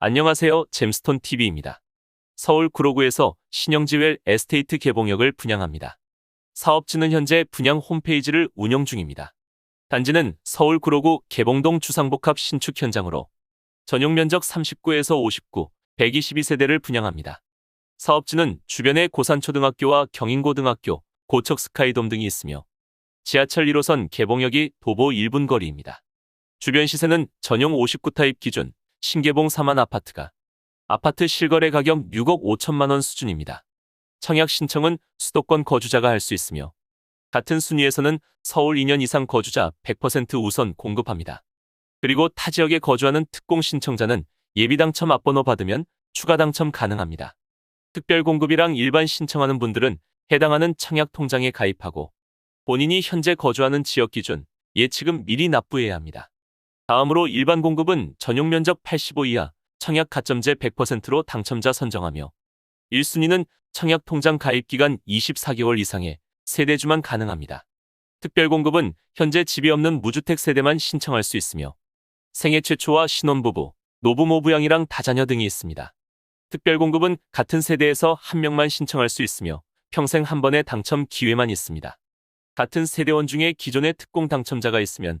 안녕하세요. 잼스톤 TV입니다. 서울 구로구에서 신영지웰 에스테이트 개봉역을 분양합니다. 사업지는 현재 분양 홈페이지를 운영 중입니다. 단지는 서울 구로구 개봉동 주상복합 신축 현장으로 전용 면적 39에서 59, 122세대를 분양합니다. 사업지는 주변에 고산초등학교와 경인고등학교, 고척스카이돔 등이 있으며 지하철 1호선 개봉역이 도보 1분 거리입니다. 주변 시세는 전용 59타입 기준 신개봉 3만 아파트가 아파트 실거래 가격 6억 5천만 원 수준입니다. 청약 신청은 수도권 거주자가 할 수 있으며 같은 순위에서는 서울 2년 이상 거주자 100% 우선 공급합니다. 그리고 타 지역에 거주하는 특공 신청자는 예비 당첨 앞번호 받으면 추가 당첨 가능합니다. 특별 공급이랑 일반 신청하는 분들은 해당하는 청약 통장에 가입하고 본인이 현재 거주하는 지역 기준 예치금 미리 납부해야 합니다. 다음으로 일반 공급은 전용 면적 85 이하 청약 가점제 100%로 당첨자 선정하며 1순위는 청약 통장 가입 기간 24개월 이상의 세대주만 가능합니다. 특별 공급은 현재 집이 없는 무주택 세대만 신청할 수 있으며 생애 최초와 신혼부부, 노부모 부양이랑 다자녀 등이 있습니다. 특별 공급은 같은 세대에서 한 명만 신청할 수 있으며 평생 한 번의 당첨 기회만 있습니다. 같은 세대원 중에 기존의 특공 당첨자가 있으면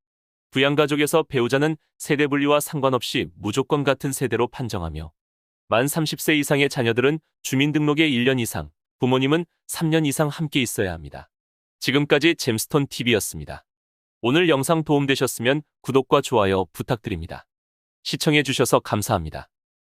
부양가족에서 배우자는 세대 분리와 상관없이 무조건 같은 세대로 판정하며 만 30세 이상의 자녀들은 주민등록에 1년 이상, 부모님은 3년 이상 함께 있어야 합니다. 지금까지 잼스톤 TV였습니다. 오늘 영상 도움되셨으면 구독과 좋아요 부탁드립니다. 시청해주셔서 감사합니다.